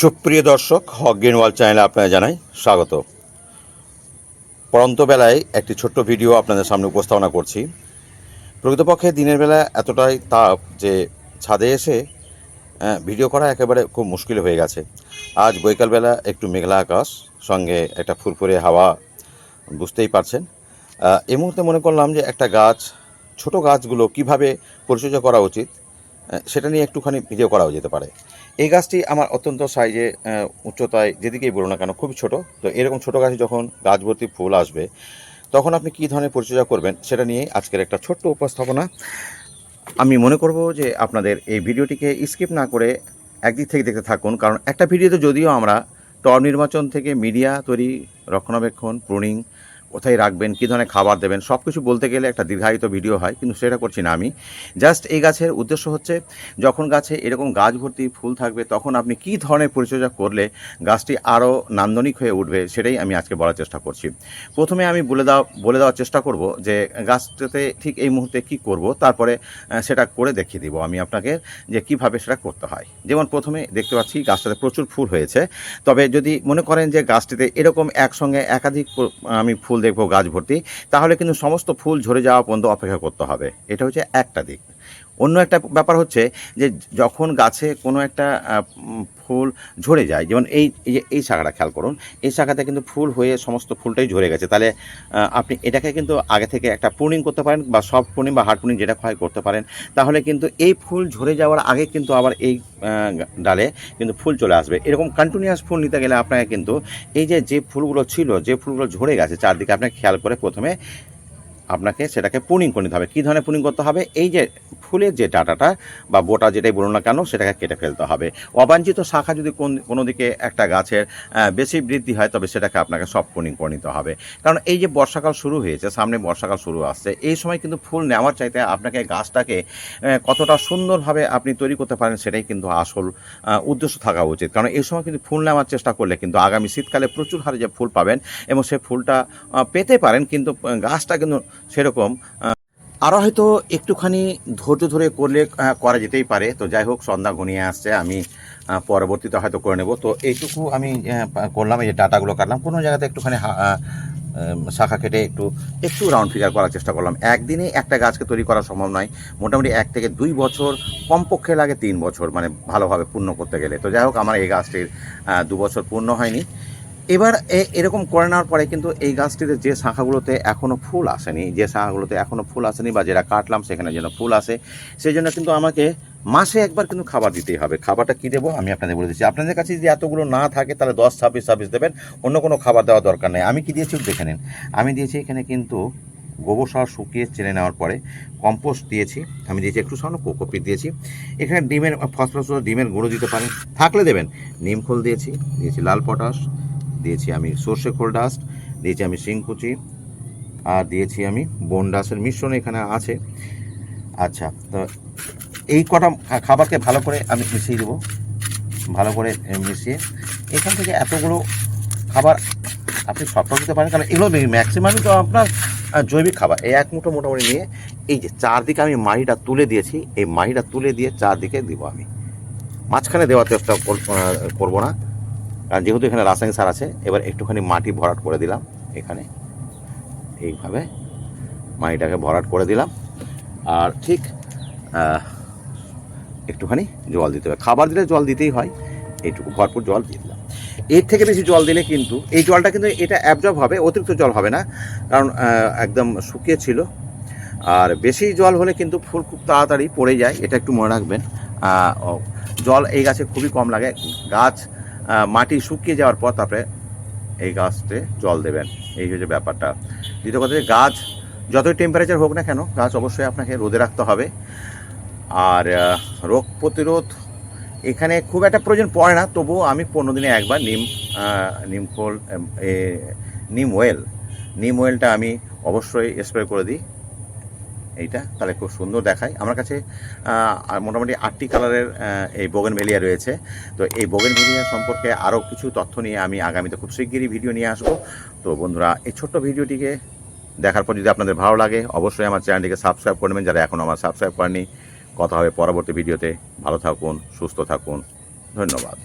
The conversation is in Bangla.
সুপ্রিয় দর্শক হকগেন ওয়াল চ্যানেলে আপনারা জানাই স্বাগত। পরন্ত বেলায় একটি ছোট্ট ভিডিও আপনাদের সামনে উপস্থাপনা করছি। প্রকৃতপক্ষে দিনের বেলা এতটাই তাপ যে ছাদে এসে ভিডিও করা একেবারে খুব মুশকিল হয়ে গেছে। আজ বৈকালবেলা একটু মেঘলা আকাশ, সঙ্গে একটা ফুরফুরে হাওয়া, বুঝতেই পারছেন। এই মুহূর্তে মনে করলাম যে একটা গাছ, ছোট গাছগুলো কীভাবে পরিচর্যা করা উচিত সেটা নিয়ে একটুখানি ভিডিও করাও যেতে পারে। এই গাছটি আমার অত্যন্ত সাইজে উচ্চতায় যেদিকেই বলো না কেন খুবই ছোট। তো এরকম ছোট গাছে যখন গাছ ভর্তি ফুল আসবে, তখন আপনি কী ধরনের পরিচর্যা করবেন সেটা নিয়ে আজকের একটা ছোট্ট উপস্থাপনা। আমি মনে করব যে আপনাদের এই ভিডিওটিকে স্কিপ না করে একদিক থেকে দেখতে থাকুন, কারণ একটা ভিডিওতে যদিও আমরা টর নির্বাচন থেকে মিডিয়া তৈরি, রক্ষণাবেক্ষণ, প্রুনিং কোথায় রাখবেন, কী ধরনের খাবার দেবেন সব কিছু বলতে গেলে একটা দীর্ঘায়িত ভিডিও হয়, কিন্তু সেটা করছি না আমি। জাস্ট এই গাছের উদ্দেশ্য হচ্ছে, যখন গাছে এরকম গাছ ভর্তি ফুল থাকবে, তখন আপনি কী ধরনের পরিচর্যা করলে গাছটি আরও নান্দনিক হয়ে উঠবে, সেটাই আমি আজকে বলার চেষ্টা করছি। প্রথমে আমি বলে দেওয়া বলে দেওয়ার চেষ্টা করব যে গাছটাতে ঠিক এই মুহূর্তে কি করব, তারপরে সেটা করে দেখিয়ে দিব আমি আপনাকে যে কীভাবে সেটা করতে হয়। যেমন প্রথমে দেখতে পাচ্ছি গাছটাতে প্রচুর ফুল হয়েছে, তবে যদি মনে করেন যে গাছটিতে এরকম একসঙ্গে একাধিক আমি ফুল দেখব গাছ ভর্তি, তাহলে কিন্তু সমস্ত ফুল ঝরে যাওয়া পর্যন্ত অপেক্ষা করতে হবে। এটা হচ্ছে একটা দিক। অন্য একটা ব্যাপার হচ্ছে যে যখন গাছে কোনো একটা ফুল ঝরে যায়, যেমন এই যে এই শাখাটা খেয়াল করুন, এই শাখাতে কিন্তু ফুল হয়ে সমস্ত ফুলটাই ঝরে গেছে। তাহলে আপনি এটাকে কিন্তু আগে থেকে একটা পূর্ণিং করতে পারেন বা সফট পূর্ণিং বা হার্ড পূর্ণিং যেটা হয় করতে পারেন। তাহলে কিন্তু এই ফুল ঝরে যাওয়ার আগে কিন্তু আবার এই ডালে কিন্তু ফুল চলে আসবে। এরকম কন্টিনিউয়াস ফুল নিতে গেলে আপনাকে কিন্তু এই যে যে ফুলগুলো ছিল, যে ফুলগুলো ঝরে গেছে, চারদিকে আপনাকে খেয়াল করে প্রথমে আপনাকে সেটাকে পুনিং করে নিতে হবে। কী ধরনের পুনিং করতে হবে? এই যে ফুলের যে ডাটাটা বা বোটা যেটাই বলুন না কেন, সেটাকে কেটে ফেলতে হবে। অবাঞ্ছিত শাখা যদি কোন কোনো দিকে একটা গাছের বেশি বৃদ্ধি হয়, তবে সেটাকে আপনাকে সব পুনিং করে নিতে হবে। কারণ এই যে বর্ষাকাল শুরু হয়েছে, সামনে বর্ষাকাল শুরু আসছে, এই সময় কিন্তু ফুল নেওয়ার চাইতে আপনাকে গাছটাকে কতটা সুন্দরভাবে আপনি তৈরি করতে পারেন, সেটাই কিন্তু আসল উদ্দেশ্য থাকা উচিত। কারণ এই সময় কিন্তু ফুল নেওয়ার চেষ্টা করলে কিন্তু আগামী শীতকালে প্রচুর হারে যে ফুল পাবেন, এবং সে ফুলটা পেতে পারেন, কিন্তু গাছটা কিন্তু সেরকম আরও হয়তো একটুখানি ধৈর্য ধরে করলে করা যেতেই পারে। তো যাই হোক, সন্ধ্যা ঘনিয়ে আসছে, আমি পরবর্তীতে হয়তো করে নেব। তো এইটুকু আমি করলাম, এই যে ডাটাগুলো কাটলাম। কোনো জায়গাতে একটুখানি শাখা কেটে একটু একটু রাউন্ড ফিগার করার চেষ্টা করলাম। একদিনে একটা গাছকে তৈরি করা সম্ভব নয়। মোটামুটি এক থেকে দুই বছর, কমপক্ষে লাগে তিন বছর মানে ভালোভাবে পূর্ণ করতে গেলে। তো যাই হোক, আমার এই গাছটির দু বছর পূর্ণ হয়নি। এবার এরকম করে নেওয়ার পরে কিন্তু এই গাছটিতে যে শাখাগুলোতে এখনও ফুল আসেনি, যে শাখাগুলোতে এখনও ফুল আসেনি বা যেটা কাটলাম সেখানে যেন ফুল আসে সেই জন্য কিন্তু আমাকে মাসে একবার কিন্তু খাবার দিতেই হবে। খাবারটা কী দেবো? আমি আপনাদের বলে দিচ্ছি। আপনাদের কাছে যদি এতগুলো না থাকে, তাহলে দশ, ছাব্বিশ ছাব্বিশ দেবেন। অন্য কোনো খাবার দেওয়া দরকার নেই। আমি কি দিয়েছি দেখে নিন। আমি দিয়েছি এখানে কিন্তু গোবর সার শুকিয়ে চেনে নেওয়ার পরে কম্পোস্ট দিয়েছি। আমি দিয়েছি একটু সামান্য কোকোপিট দিয়েছি। এখানে ডিমের, ফসফরাস ডিমের গুঁড়ো দিতে পারেন। থাকলে দেবেন। নিম খোল দিয়েছি দিয়েছি লাল পটাশ দিয়েছি আমি সর্ষে খোল ডাস্ট, দিয়েছি আমি শিংকুচি, আর দিয়েছি আমি বন ডাস্টের মিশ্রণ এখানে আছে। আচ্ছা তো এই কটা খাবারকে ভালো করে আমি মিশিয়ে দেবো। ভালো করে মিশিয়ে এখান থেকে এতগুলো খাবার আপনি সবটা দিতে পারেন, কারণ এগুলো ম্যাক্সিমামই তো আপনার জৈবিক খাবার। এই এক মুঠো মোটামুটি নিয়ে এই যে চারদিকে আমি মাটিটা তুলে দিয়েছি, এই মাড়িটা তুলে দিয়ে চারদিকে দিব আমি। মাঝখানে দেওয়ার চেষ্টা করব না। কারণ যেহেতু এখানে রাসায়নিক সার আছে, এবার একটুখানি মাটি ভরাট করে দিলাম এখানে। এইভাবে মাটিটাকে ভরাট করে দিলাম। আর ঠিক একটুখানি জল দিতে হবে। খাবার দিলে জল দিতেই হয়, এইটুকু ভরপুর জল দিয়ে দিলাম। এর থেকে বেশি জল দিলে কিন্তু, এই জলটা কিন্তু এটা অ্যাবজর্ব হবে, অতিরিক্ত জল হবে না, কারণ একদম শুকিয়ে ছিল। আর বেশি জল হলে কিন্তু ফুল খুব তাড়াতাড়ি পড়ে যায়, এটা একটু মনে রাখবেন। জল এই গাছে খুবই কম লাগে। গাছ মাটি শুকিয়ে যাওয়ার পর তারপরে এই গাছতে জল দেবেন। এই হচ্ছে ব্যাপারটা। দ্বিতীয় কথা হচ্ছে গাছ যতই টেম্পারেচার হোক না কেন গাছ অবশ্যই আপনাকে রোদে রাখতে হবে। আর রোগ প্রতিরোধ এখানে খুব একটা প্রয়োজন পড়ে না। তবুও আমি পনেরো দিনে একবার নিম আহ, নিম খোল এ, নিম ওয়েল নিম ওয়েলটা আমি অবশ্যই স্প্রে করে দিই। এইটা তাহলে খুব সুন্দর দেখায়। আমার কাছে মোটামুটি আটটি কালারের এই বোগেন ভেলিয়া রয়েছে। তো এই বোগেন ভেলিয়া সম্পর্কে আরও কিছু তথ্য নিয়ে আমি আগামীতে খুব শিগগিরই ভিডিও নিয়ে আসব। তো বন্ধুরা, এই ছোট্ট ভিডিওটিকে দেখার পর যদি আপনাদের ভালো লাগে, অবশ্যই আমার চ্যানেলটিকে সাবস্ক্রাইব করবেন যারা এখনও আমার সাবস্ক্রাইব করেনি কথা হবে পরবর্তী ভিডিওতে। ভালো থাকুন, সুস্থ থাকুন। ধন্যবাদ।